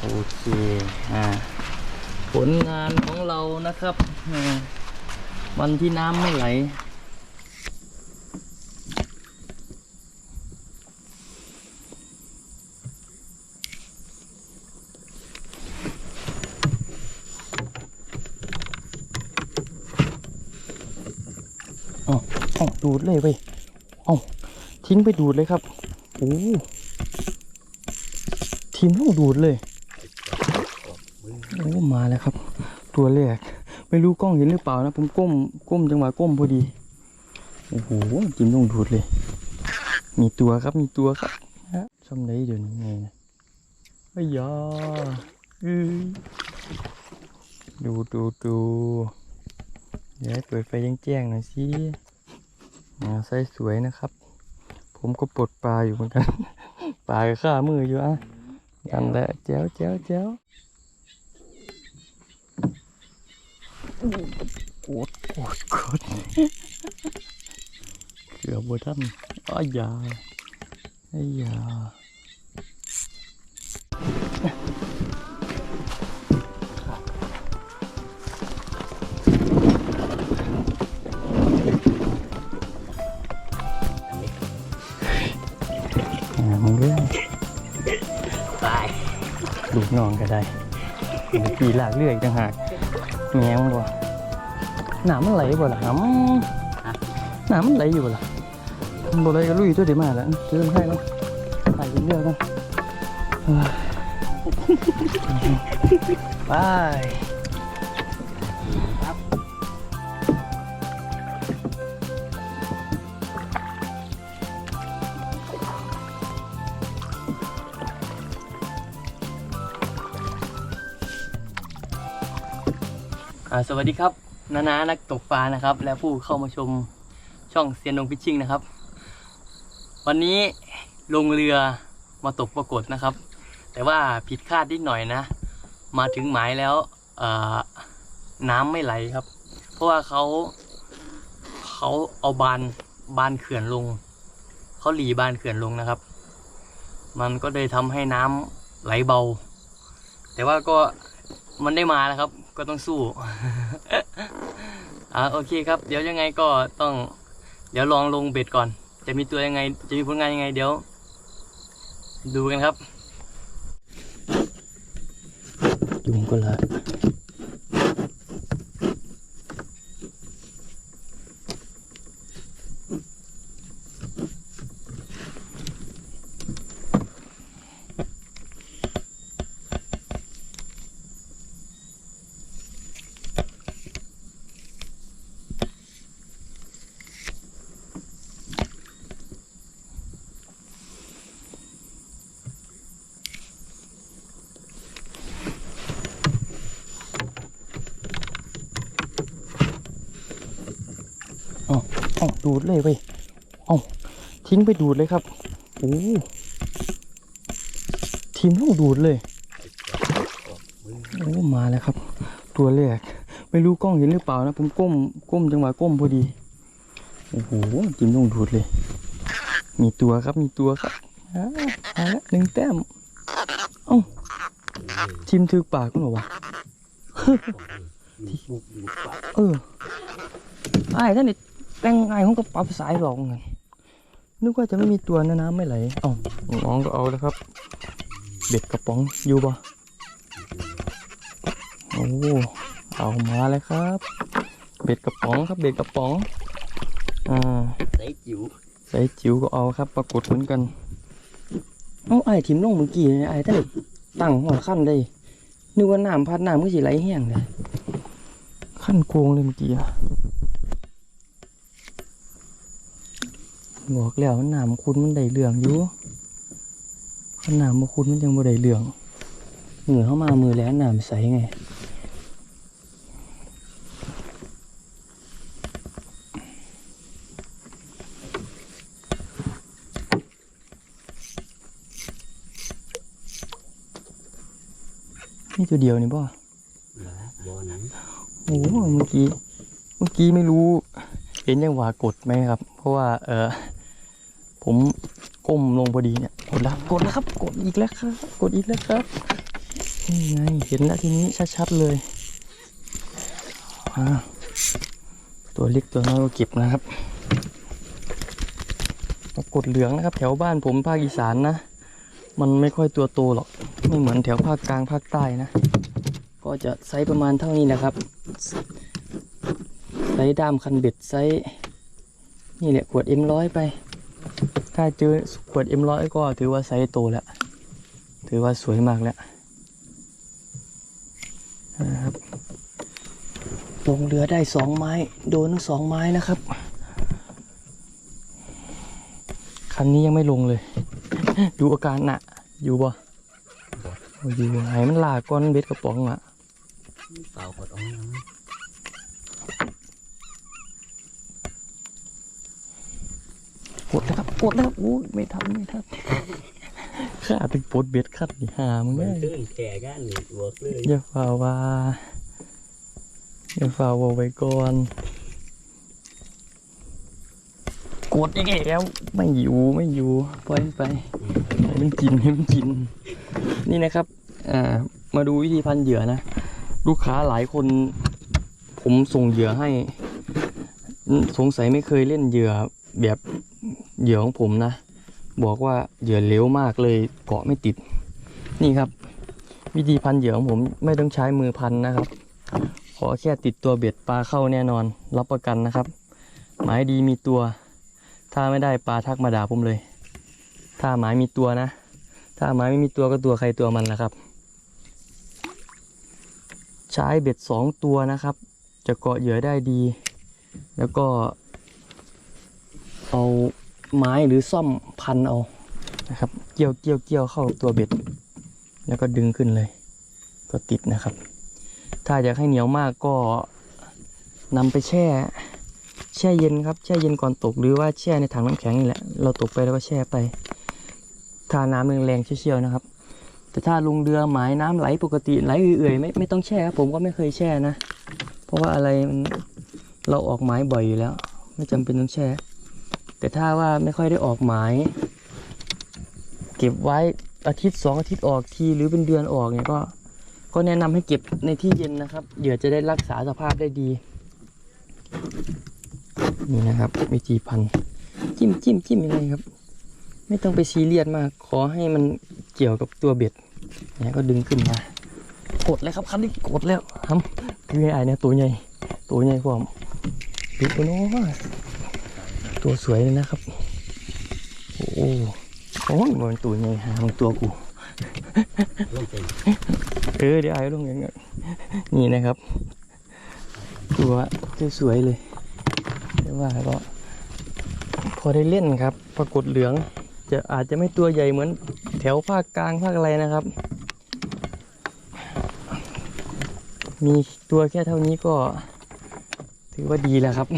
โอเคอ่าผลงานของเรานะครับ วันที่น้ำไม่ไหลอาเอาดูดเลยไปเอาทิ้งไปดูดเลยครับ โอ้ ทีมต้องดูดเลย โอ้ มาแล้วครับ ตัวแรก ไม่รู้กล้องเห็นหรือเปล่านะ ผมก้ม ก้มจังหวะก้มพอดี โอ้โหทีมต้องดูดเลย มีตัวครับ มีตัวครับฮะช่ำไหนเดี๋ยวนี้ไงนะไอ้ยาเอ้ยดูดูดูเดี๋ยวเปิดไฟแจ้งๆหน่อยสิอ่าไซส์สวยนะครับ ผมก็ปลดปลาอยู่เหมือนกัน ปลากับข้ามืออยู่อะ กันแหละแจ๋วแจ๋วแจ๋วโอ้ ลูกน้องก็ได้เดี๋ยวปีหลากเลือกต่างหากแง้มบ่หนามันไหลบ่ล่ะหำหนามันไหลอยู่บ่ล่ะมันบ่ไหลก็ลุยตัวเดียวมาแล้วเจอมันให้แล้วใส่เรื่องกันเฮ้ยไป สวัสดีครับนานานักตกปลานะครับ และผู้เข้ามาชมช่องเซียนดงฟิชชิ่งนะครับ วันนี้ลงเรือมาตกปรากฏนะครับ แต่ว่าผิดคาดนิดหน่อยนะ มาถึงหมายแล้วน้ำไม่ไหลครับ เพราะว่าเขาเขาเอาบานบานเขื่อนลงเขาหลีบานเขื่อนลงนะครับ มันก็เลยทำให้น้ำไหลเบา แต่ว่าก็มันได้มาแล้วครับ ก็ต้องสู้ อ่าโอเคครับ เดี๋ยวยังไงก็ต้อง เดี๋ยวลองลงเบ็ดก่อน จะมีตัวยังไง จะมีผลงานยังไง เดี๋ยว ดูกันครับยุงก็ละ ดูดเลยไปเอาทิ้งไปดูดเลยครับโอ้ทีมต้องดูดเลยโอ้มาแล้วครับ ตัวแรกไม่รู้กล้องเห็นหรือเปล่านะ ผมก้มก้มจังหวะก้มพอดีโอ้โหทีมต้องดูดเลย มีตัวครับมีตัวครับอ่ามาแล้วหนึ่งแต้มเอ้าทีมถือปากกันหรอวะเออไอ้ท่านนี่ แต่งไงของกระเป๋าสายหลอกเงินนึกว่าจะไม่มีตัวนะน้ำไม่ไหลเอ้าน้องก็เอาแล้วครับ เบ็ดกระป๋องอยู่บ่โอ้เอามาแล้วครับ เบ็ดกระป๋องครับเบ็ดกระป๋องอ่าใส่จิ๋วใส่จิ๋วก็เอาครับ ปรากฏเหมือนกันเอ้าไอ้ทิมลงเมื่อกี้เนี่ยไอ้ท่านนี่ตั้งหัวขั้นได้นึกว่าน้ำพัดน้ำก็สิไหลแห้งเลยขั้นโกงเลยเมื่อกี้ อะบอกแล้วว่าน้ำคุณมันได้เหลืองอยู่ขนาดมาคุณมันยังบ่ได้เหลืองเหงื่อเข้ามามือแล้วน้ำใสไงนี่ตัวเดียวนี่ป่ะบ่อนั้นโอ้โหเมื่อกี้ เมื่อกี้ไม่รู้ เห็นยังหวากดไหมครับ เพราะว่า เออ ผมก้มลงพอดีเนี่ยกดแล้วกดแล้วครับ กดอีกแล้วครับ กดอีกแล้วครับนี่ไงเห็นแล้วทีนี้ชัดๆเลยอ่าตัวเล็กตัวน้อยก็เก็บนะครับปรากฏเหลืองนะครับ แถวบ้านผมภาคอีสานนะ มันไม่ค่อยตัวโตหรอก ไม่เหมือนแถวภาคกลางภาคใต้นะ ก็จะไซส์ประมาณเท่านี้นะครับ ไซส์ด้ามคันเบ็ดไซส์นี่แหละขวด M100 ไป ถ้าเจอขวด M100 ก็ถือว่าไซส์โตแล้ว ถือว่าสวยมากแล้วนะครับลงเรือได้สองไม้ โดนทั้งสองไม้นะครับ คันนี้ยังไม่ลงเลย ดูอาการน่ะอยู่บ่อยู่ไหนมันลากก้อนเบ็ดกระป๋องอะเปล่ากดออก มากดนะครับกดนะครับอู้ยไม่ทันไม่ทันข้าถึงปลดเบ็ดคัดนี่หามึงมัแม่นตื้นแก่กันนี่เวิร์กเลยอย่าฝ่าว่าอย่าฝ่าว่าไว้ก่อนกดอีกแล้วไม่อยู่ไม่อยู่ปล่อยมันไปให้มันกินให้มันกิน นี่นะครับอ่ามาดูวิธีพันเหยื่อนะ ลูกค้าหลายคน ผมส่งเหยื่อให้อืมสงสัยไม่เคยเล่นเหยื่อแบบ เหยื่อของผมนะ บอกว่าเหยื่อเลี้ยวมากเลยเกาะไม่ติด นี่ครับ วิธีพันเหยื่อของผมไม่ต้องใช้มือพันนะครับ ขอแค่ติดตัวเบ็ดปลาเข้าแน่นอน รับประกันนะครับ หมายดีมีตัว ถ้าไม่ได้ปลาทักมาด่าผมเลย ถ้าหมายมีตัวนะ ถ้าหมายไม่มีตัวก็ตัวใครตัวมันนะครับ ใช้เบ็ดสองตัวนะครับ จะเกาะเหยื่อได้ดี แล้วก็เอา ไม้หรือซ่อมพันเอานะครับ เกี่ยวเกี่ยวเกี่ยวเข้าตัวเบ็ด แล้วก็ดึงขึ้นเลย ก็ติดนะครับ ถ้าอยากให้เหนียวมากก็นำไปแช่ แช่เย็นครับ แช่เย็นก่อนตกหรือว่าแช่ในถังน้ำแข็งนี่แหละ เราตกไปแล้วก็แช่ไปถ้าน้ำแรงๆเชี่ยวๆนะครับ แต่ถ้าลงเรือหมายน้ำไหลปกติไหลเอื่อยๆไม่ไม่ต้องแช่ครับผมก็ไม่เคยแช่นะ เพราะว่าอะไรมันเราออกหมายบ่อยอยู่แล้ว ไม่จำเป็นต้องแช่ แต่ถ้าว่าไม่ค่อยได้ออกหมาย เก็บไว้อาทิตย์สองอาทิตย์ออกทีหรือเป็นเดือนออกเนี่ยก็ ก็แนะนำให้เก็บในที่เย็นนะครับเหยื่อจะได้รักษาสภาพได้ดี นี่นะครับวิธีพันจิ้มจิ้มจิ้มยังไงครับ ไม่ต้องไปซีเรียสมาก ขอให้มันเกี่ยวกับตัวเบ็ดเนี่ยก็ดึงขึ้นมากดเลยครับคันนี้กดแล้วทำคือไอ้เนี่ยตัวใหญ่ตัวใหญ่กว่าปิดตัวน้ต ตัวสวยเลยนะครับ โอ้โหโอ้ยมันตัวใหญ่หางตัวกูเออเดี๋ยวไอ้ลงอย่างเงี้ยนี่นะครับ ตัวสวยเลยแต่ว่าก็พอได้เล่นครับ ปรากฏเหลือง จะอาจจะไม่ตัวใหญ่เหมือนแถวภาคกลางภาคอะไรนะครับ มีตัวแค่เท่านี้ก็ถือว่าดีแล้วครับ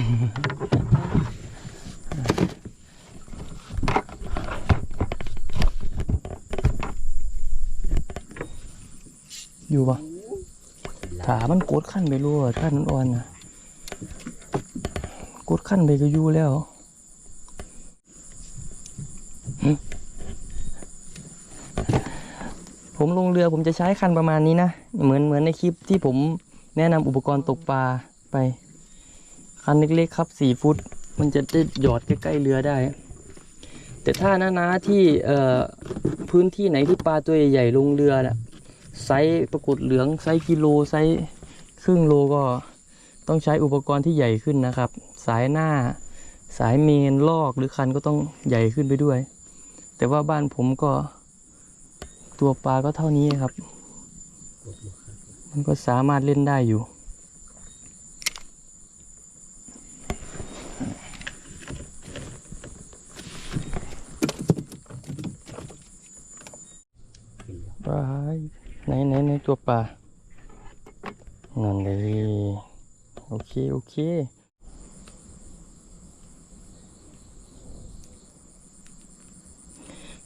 อยู่ปะถามันกดขั้นไปรู้ว่าขั้นมันอ่อนนะกดขั้นไปก็อยู่แล้วผมลงเรือผมจะใช้คันประมาณนี้นะ เหมือนเหมือนในคลิปที่ผมแนะนำอุปกรณ์ตกปลาไป คันเล็กๆครับสี่ฟุต มันจะได้หยอดใกล้ๆเรือได้ แต่ถ้านานาที่พื้นที่ไหนที่ปลาตัวใหญ่ๆลงเรือน่ะ ไซส์ปรากฏเหลืองไซส์กิโลไซส์ครึ่งโลก็ต้องใช้อุปกรณ์ที่ใหญ่ขึ้นนะครับ สายหน้าสายเมนลอกหรือคันก็ต้องใหญ่ขึ้นไปด้วย แต่ว่าบ้านผมก็ ตัวปลาก็เท่านี้ครับ มันก็สามารถเล่นได้อยู่ปลา ไหนไหนไหนตัวปลา นั่นเลย โอเค โอเค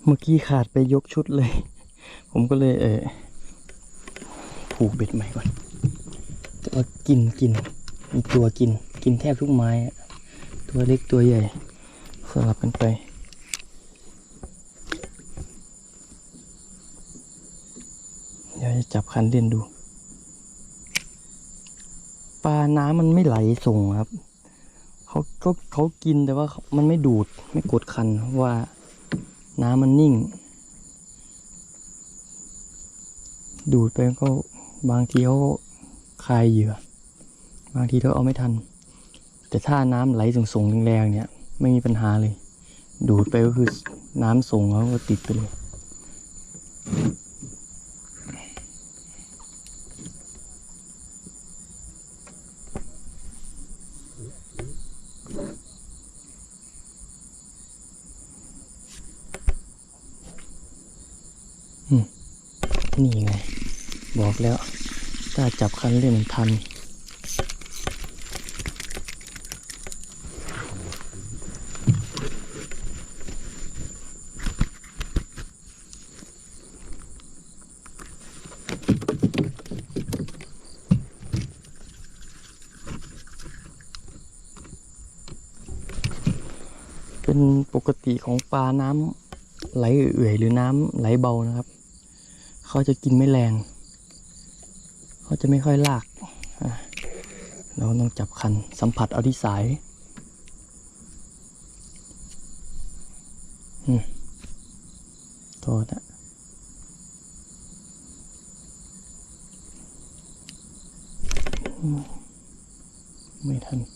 เมื่อกี้ขาดไปยกชุดเลย ผมก็เลยเออผูกเบ็ดใหม่ก่อนแต่ว่ากินกิน มีตัวกิน กินแทบทุกไม้ ตัวเล็กตัวใหญ่ สลับกันไป จับคันเล่นดู ปลาน้ำมันไม่ไหลส่งครับ เขาก็เขากินแต่ว่ามันไม่ดูดไม่กดคันเพราะว่าน้ำมันนิ่ง ดูดไปก็บางทีเขาคายเหยื่อ บางทีเขาเอาไม่ทัน แต่ถ้าน้ำไหลส่งๆแรงๆเนี่ย ไม่มีปัญหาเลย ดูดไปก็คือน้ำส่งเขาก็ติดไปเลย นี่ไง บอกแล้ว ถ้า จับคันเล่นทัน เป็นปกติของปลาน้ำไหลเอื่อยหรือน้ำไหลเบานะครับ เขาจะกินไม่แรง เขาจะไม่ค่อยลาก เราต้องจับคันสัมผัสเอาที่สายอืมโทษนะไม่ทัน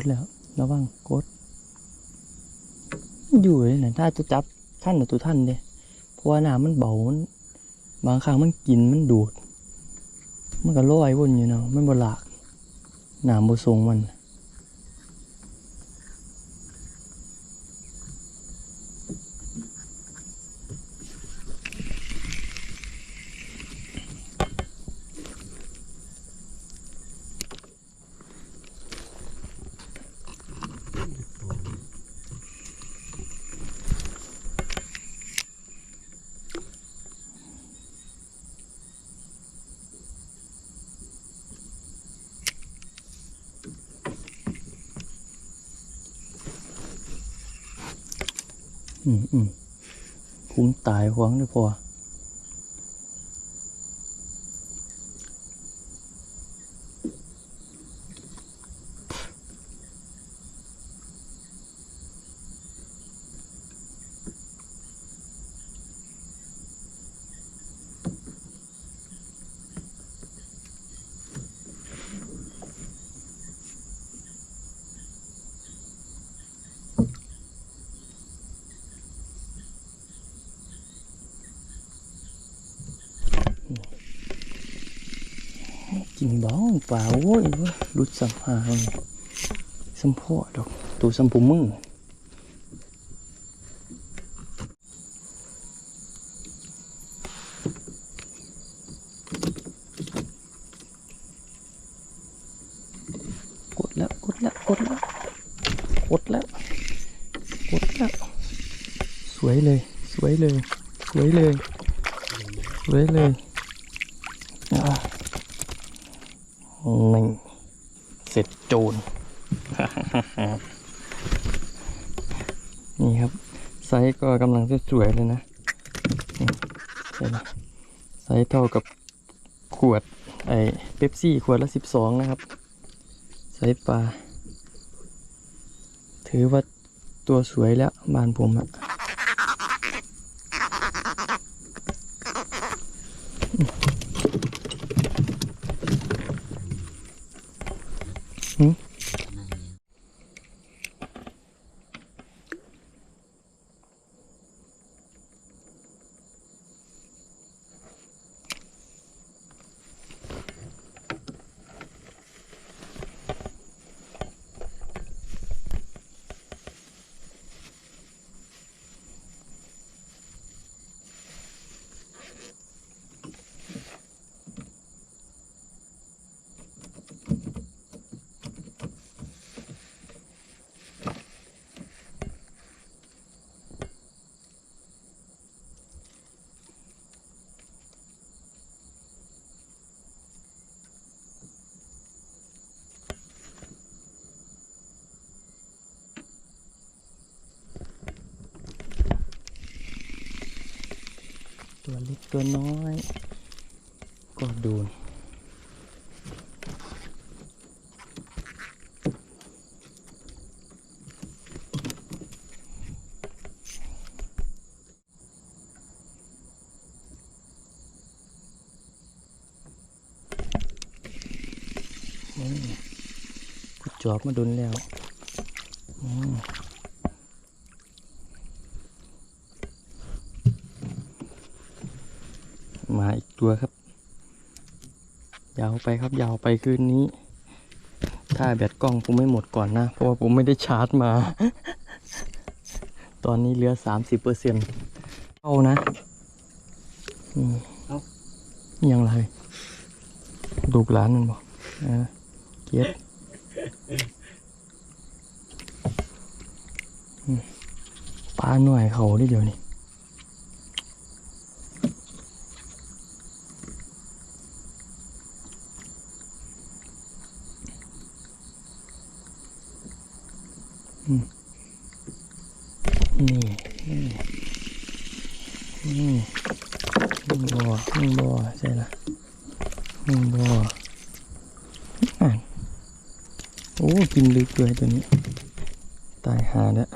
ดแล้ว ระวังโกดอยู่เลยนะถ้าตัวจับท่านหรือตัวท่านเด้เพราะว่าน้ำมันเบามันบางครั้งมันกินมันดูด มันก็ลอยวนอยู่เนาะมันบหลากน้ำบทรงมัน อืมอืมคุ้มตายหวังได้พอ กินบ้องเปล่าโว้ยว้ยรุดสัมหาเลยสัมพ่อดอกตัวสัมผูมือกดแล้วกดแล้วกดแล้วกดแล้วกดแล้ว สวยเลย สวยเลย สวยเลย สวยเลยอ่า นี่เสร็จโจร นี่ครับ ไซส์ก็กำลังสวยๆเลยนะไซส์เท่ากับขวดไอเป๊ปซี่ขวดละสิบสองนะครับ ไซส์ปลา ถือว่าตัวสวยแล้วบานผมอะ ตัวเล็กตัวน้อย ก็โดูนจอบมาโดนแล้วอืม มาอีกตัวครับ ยาวไปครับยาวไปคืนนี้ถ้าแบตกล้องผมไม่หมดก่อนนะ เพราะว่าผมไม่ได้ชาร์จมา ตอนนี้เหลือสามสิบเปอร์เซ็นต์เอานะอืมเอ้ายังไรดูกหลานมันบอกอ่าเกียดอืมปลาหน่อยเขาได้เดี๋ยวนี้นี่นี่นี่นี่บ่อนี่บ่อใช่ละนี่บ่ออ่านโอ้กินลึกเลยตัวนี้ ตายหาแล้ว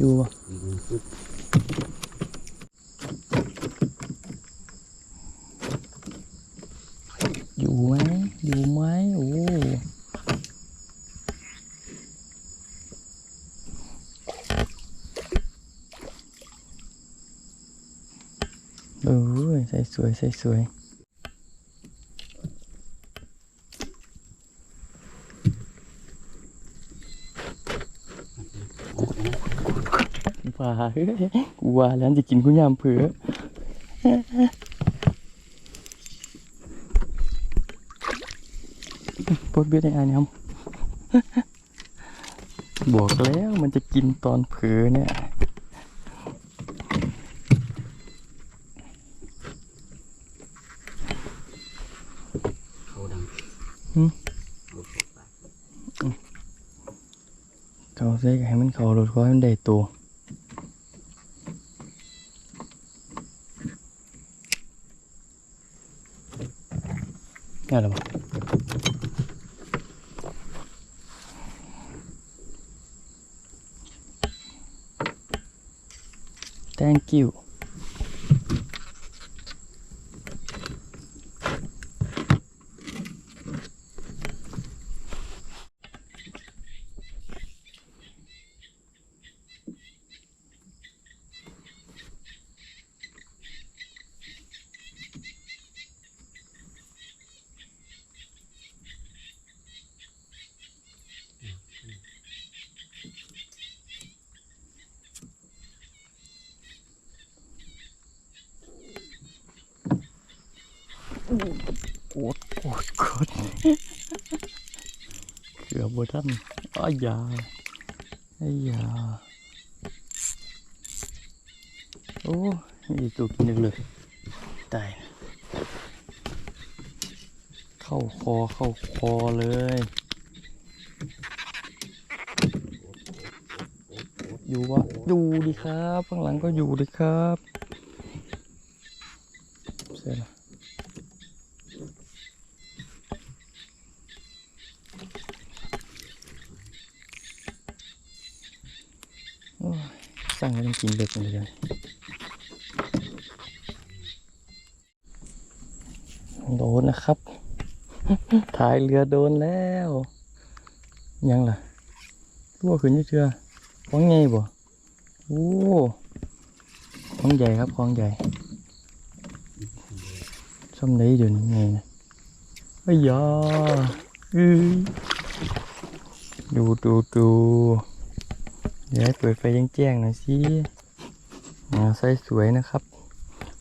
อยู่ปะ ยิงปุ๊บ อยู่ไหมอยู่ไหมโอ้เออใส่ส วยใส่สวยว่าเฮ้ยกูว่าแล้วจะกินกูยามเผือปดเบี้ยในอานยำบอกแล้วมันจะกินตอนเผือเนี่ย dễ gãy mình khẩu rồi, gói mình để tù Nghe được? Thank you. บบทันอ้ายาอ้ายาโอ้มีตัวกินอีกเลยตายเข้าคอเข้าคอเลยอยู่วะอยู่ดีครับข้างหลังก็อยู่ดีครับเสร็จแล้วโอ้ยสั่งให้ต้องกินเด็กเลยเดี๋ยวนี้โดนนะครับ ถ่ายเรือโดนแล้ว ยังล่ะรั่วขึ้นยี่เทือของไงบ่โอ้ของใหญ่ครับของใหญ่ช่ำไหนเดี๋ยวนี้ไงนะไอ้ยาอือดูดูดูเดี๋ยวให้เปิดไฟแจ้งๆหน่อยสิอ่าไส้สวยนะครับ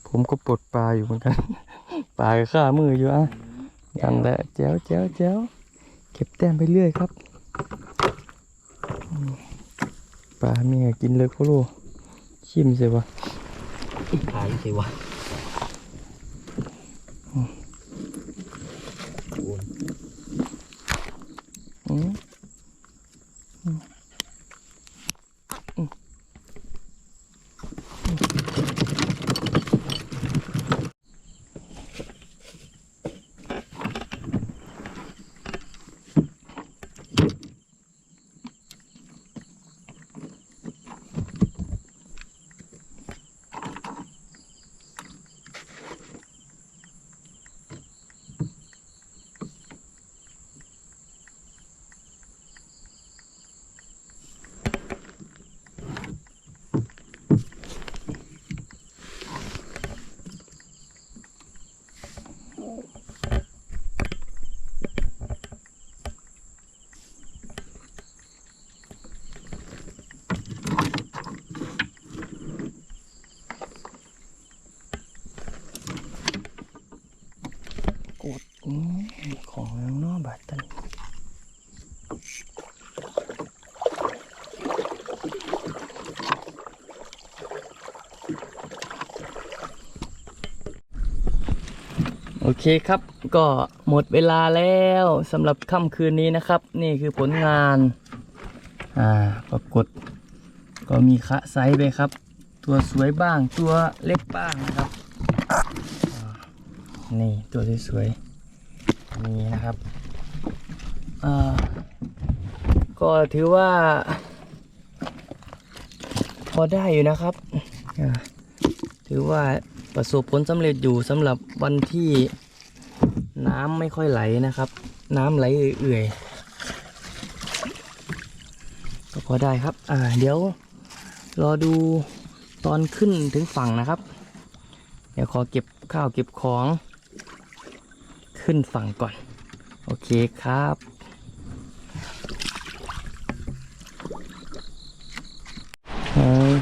ผมก็ปลดปลาอยู่เหมือนกัน ปลาก็ข้ามืออยู่อะ นั่นแหละแจ๋วแจ๋วแจ๋วเก็บแต้มไปเรื่อยครับอืมปลาเมียกินเลยพ่อลูกชิมสิวะขายสิวะโอ้ยอืมอืมอืมกดอืมของแล้วเนาะบาดตัน โอเคครับก็หมดเวลาแล้วสำหรับค่ำคืนนี้นะครับ นี่คือผลงานอ่าปรากฏก็มีคะไซส์ไปครับ ตัวสวยบ้างตัวเล็กบ้างนะครับนี่ตัวสวยๆนี่นะครับอ่าก็ถือว่า พอได้อยู่นะครับ ถือว่า ประสบผลสำเร็จอยู่สำหรับวันที่น้ำไม่ค่อยไหลนะครับ น้ำไหลเอื่อยๆก็พอได้ครับ อ่า เดี๋ยวรอดูตอนขึ้นถึงฝั่งนะครับ เดี๋ยวขอเก็บข้าวเก็บของ ขึ้นฝั่งก่อน โอเคครับเอ่อ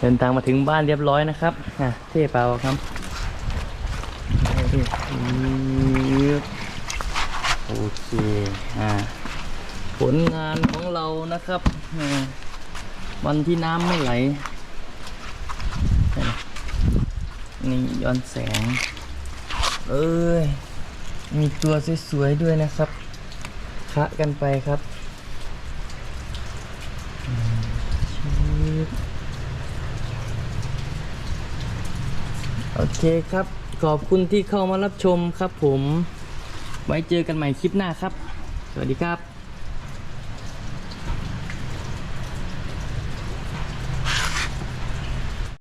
เดินทางมาถึงบ้านเรียบร้อยนะครับอะเท่เปล่าครับโอเคอ่าผลงานของเรานะครับวันที่น้ำไม่ไหล นี่ย้อนแสง เอ้ย มีตัวสวยๆด้วยนะครับ คะกันไปครับอืมชืบ โอเคครับ ขอบคุณที่เข้ามารับชมครับผม ไว้เจอกันใหม่คลิปหน้าครับ สวัสดีครับ